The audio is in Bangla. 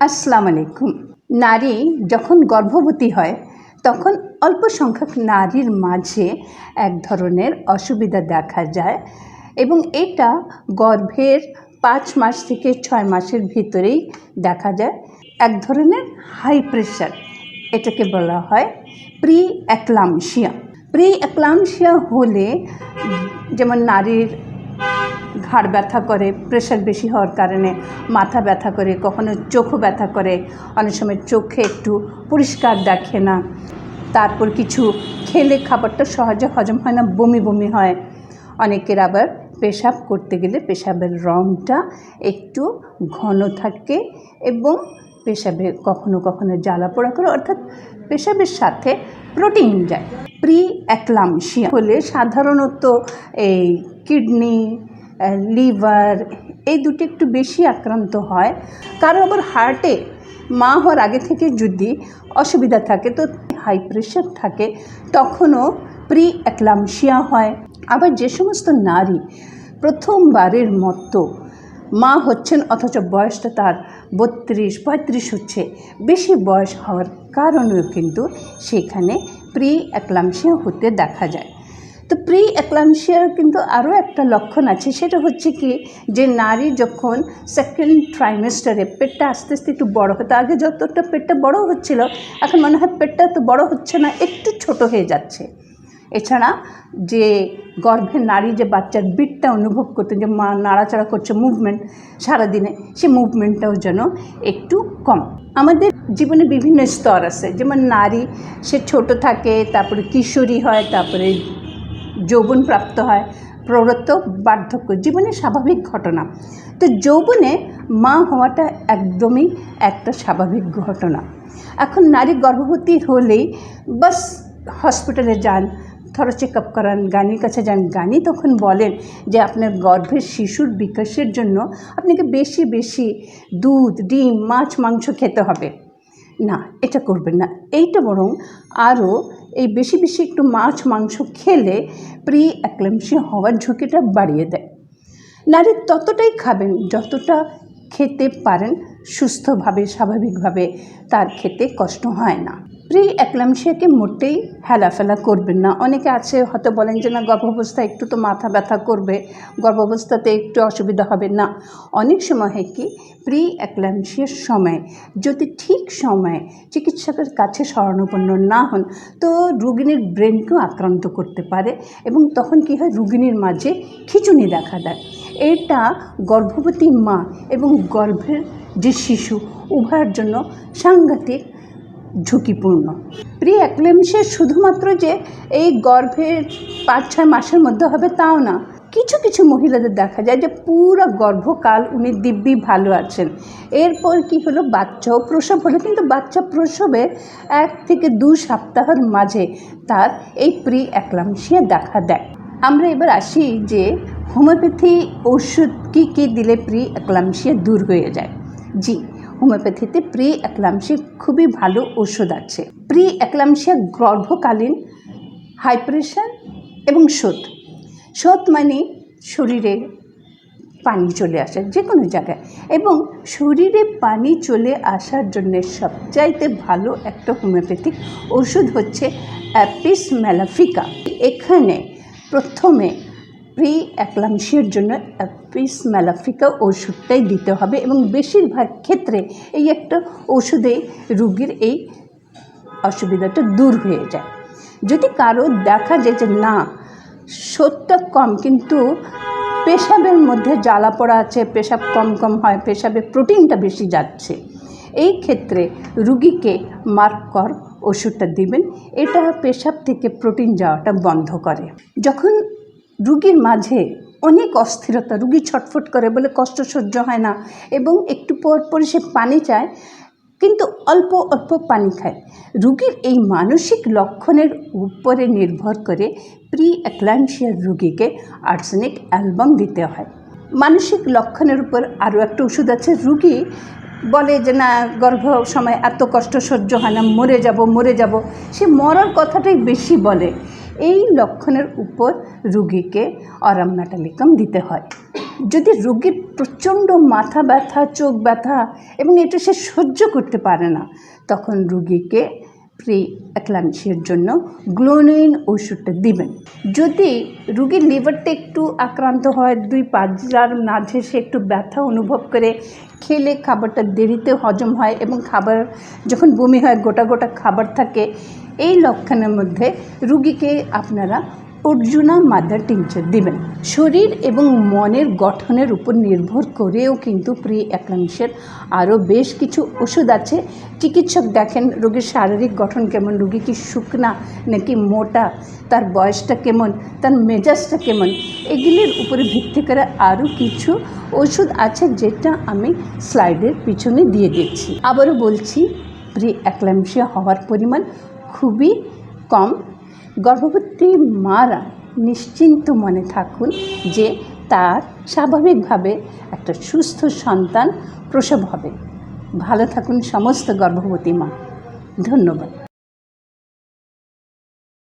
আসসালামু আলাইকুম নারী যখন গর্ভবতী হয়, তখন অল্প সংখ্যক নারীর মাঝে এক ধরনের অসুবিধা দেখা যায় এবং এটা গর্ভের পাঁচ মাস থেকে ছয় মাসের ভিতরেই দেখা যায়। এক ধরনের হাই প্রেশার এটাকে বলা হয় প্রি অ্যাক্লামশিয়া প্রি অ্যাক্লামশিয়া হলে যেমন নারীর ঘাড় ব্যথা করে প্রেশার বেশি হওয়ার কারণে মাথা ব্যথা করে, কখনো চোখও ব্যথা করে। অনেক সময় চোখে একটু পরিষ্কার দেখে না। তারপর কিছু খেলে খাবারটা সহজে হজম হয় না, বমি বমি হয়। অনেকের আবার পেশাব করতে গেলে পেশাবের রঙটা একটু ঘন থাকে এবং পেশাবে কখনো কখনো জ্বালা পোড়া করে, অর্থাৎ পেশাবের সাথে প্রোটিন যায়। প্রি অ্যাক্লামশিয়া হলে সাধারণত এই কিডনি লিভার, এই দুটি একটু বেশি আক্রান্ত হয়। কারও আবার হার্টে মা হওয়ার আগে থেকে যদি অসুবিধা থাকে, তো হাই প্রেশার থাকে, তখনও প্রি অ্যাক্লামশিয়া হয়। আবার যে সমস্ত নারী প্রথমবারের মতো মা হচ্ছেন, অথচ বয়সটা তার বত্রিশ, পঁয়ত্রিশ হচ্ছে, বেশি বয়স হওয়ার কারণেও কিন্তু সেখানে প্রি অ্যাক্লামশিয়া হতে দেখা যায়। তো প্রি অ্যাক্লামশিয়ার কিন্তু আরও একটা লক্ষণ আছে। সেটা হচ্ছে কি, যে নারী যখন সেকেন্ড ট্রাইমেস্টারে পেটটা আস্তে আস্তে একটু বড় হতো, আগে যতটা পেটটা বড় হচ্ছিল, এখন মনে হয় পেটটা তো বড় হচ্ছে না, একটু ছোট হয়ে যাচ্ছে। এছাড়া যে গর্ভের নারী যে বাচ্চার বিটটা অনুভব করতো, যে মা নাড়াচাড়া করছে মুভমেন্ট সারাদিনে, সে মুভমেন্টটাও যেন একটু কম। আমাদের জীবনে বিভিন্ন স্তর আছে, যেমন নারী সে ছোট থাকে, তারপরে কিশোরী হয়, তারপরে যৌবন প্রাপ্ত হয় প্রৌঢ়ত্ব বার্ধক্য, জীবনের স্বাভাবিক ঘটনা। তো যৌবনে মা হওয়াটা একদমই একটা স্বাভাবিক ঘটনা। এখন নারী গর্ভবতী হলেই বাস হসপিটালে যান, ধরো চেক আপ করান, গানির কাছে যান গানি তখন বলেন যে আপনার গর্ভের শিশুর বিকাশের জন্য আপনাকে বেশি বেশি দুধ, ডিম, মাছ, মাংস খেতে হবে। না, এটা করবেন না। এইটা বরং আরও এই বেশি বেশি একটু মাছ, মাংস খেলে প্রি অ্যাক্লেমসি হওয়ার ঝুঁকিটা বাড়িয়ে দেয়। নারী ততটাই খাবেন যতটা খেতে পারেন সুস্থভাবে, স্বাভাবিকভাবে, তার খেতে কষ্ট হয় না। প্রি অ্যাক্লামশিয়াকে মোটেই হেলাফেলা করবেন না। অনেকে আছে, হয়তো বলেন যে, না, গর্ভাবস্থায় একটু তো মাথা ব্যথা করবে, গর্ভাবস্থাতে একটু অসুবিধা হবে। না, অনেক সময় কি প্রি অ্যাক্লামশিয়ার সময়, যদি ঠিক সময়ে চিকিৎসকের কাছে শরণাপন্ন না হন, তো রুগিনীর ব্রেনকেও আক্রান্ত করতে পারে এবং তখন কী হয়, রুগিনীর মাঝে খিচুনি দেখা দেয়। এটা গর্ভবতী মা এবং গর্ভের যে শিশু, উভয়ের জন্য সাংঘাতিক ঝুঁকিপূর্ণ। প্রি অ্যাক্লেমসিয়া শুধুমাত্র যে এই গর্ভের পাঁচ, ছয় মাসের মধ্যে হবে তাও না। কিছু কিছু মহিলাদের দেখা যায় যে পুরো গর্ভকাল উনি দিব্যি ভালো আছেন। এরপর কি হলো? বাচ্চাও প্রসব হলো। কিন্তু বাচ্চা প্রসবে এক থেকে দু সপ্তাহের মাঝে তার এই প্রি অ্যাক্লামসিয়া দেখা দেয়। আমরা এবার আসি যে হোমিওপ্যাথি ওষুধ কী কী দিলে প্রি অ্যাক্লামসিয়া দূর হয়ে যায়। জি। হোমিওপ্যাথিতে প্রি অ্যাক্লামসিয়া খুবই ভালো ওষুধ আছে। প্রি অ্যাক্লামসিয়া গর্ভকালীন হাই প্রেশার এবং শোধ শোধ মানে শরীরে পানি চলে আসে যে কোনো জায়গায় এবং শরীরে পানি চলে আসার জন্য সবচাইতে ভালো একটা হোমিওপ্যাথিক ওষুধ হচ্ছে অ্যাপিস ম্যালাফিকা এখানে প্রথমে প্রি অ্যাক্লামসিয়ার জন্য অ্যাপিস ম্যালাফিকা ওষুধটাই দিতে হবে এবং বেশিরভাগ ক্ষেত্রে এই একটা ওষুধে রুগীর এই অসুবিধাটা দূর হয়ে যায়। যদি কারও দেখা যায় যে না শোধটা কম কিন্তু পেশাবের মধ্যে জ্বালা পড়া আছে, পেশাব কম কম হয়, পেশাবে প্রোটিনটা বেশি যাচ্ছে, এই ক্ষেত্রে রুগীকে মার্কর ওষুধটা দিবেন, এটা পেশাব থেকে প্রোটিন যাওয়াটা বন্ধ করে। যখন রুগীর মাঝে অনেক অস্থিরতা, রুগী ছটফট করে বলে কষ্ট সহ্য হয় না এবং একটু পর পরে সে পানি চায়, কিন্তু অল্প অল্প পানি খায়। রুগীর এই মানসিক লক্ষণের উপরে নির্ভর করে প্রি অ্যাক্লান্সিয়ার রুগীকে আর্সেনিক অ্যালবাম দিতে হয়। মানসিক লক্ষণের উপর আরও একটা ওষুধ আছে, রুগী বলে যে, না, গর্ভ সময় এত কষ্ট সহ্য হয় না, মরে যাব মরে যাব। সে মরার কথাটাই বেশি বলে। এই লক্ষণের উপর রুগীকে অরাম দিতে হয়। যদি রোগীর প্রচণ্ড মাথা ব্যথা, চোখ ব্যথা এবং এটা সে সহ্য করতে পারে না, তখন রুগীকে প্রি অ্যাক্লামসিয়ার জন্য গ্লোনিন ওষুধটা দিবেন। যদি রুগীর লিভারটা একটু আক্রান্ত হয়, দুই পাঁচজার মাঝে সে একটু ব্যথা অনুভব করে, খেলে খাবারটা দেরিতে হজম হয় এবং খাবার যখন বমি হয়, গোটা গোটা খাবার থাকে এই লক্ষণের মধ্যে রুগীকে আপনারা অর্জুনা মাদার টিংচার দিবেন। শরীর এবং মনের গঠনের উপর নির্ভর করেও কিন্তু প্রি অ্যাক্লামসের আরও বেশ কিছু ওষুধ আছে। চিকিৎসক দেখেন রোগীর শারীরিক গঠন কেমন, রোগী কি শুকনা নাকি মোটা, তার বয়সটা কেমন, তার মেজাজটা কেমন, এগুলির উপরে ভিত্তি করে আরও কিছু ওষুধ আছে যেটা আমি স্লাইডের পিছনে দিয়ে দিচ্ছি। আবারও বলছি প্রি অ্যাক্লামসিয়া হওয়ার পরিমাণ খুবই কম। গর্ভবতী মারা নিশ্চিন্ত মনে থাকুন যে তার স্বাভাবিকভাবে একটা সুস্থ সন্তান প্রসব হবে। ভালো থাকুন সমস্ত গর্ভবতী মা। ধন্যবাদ।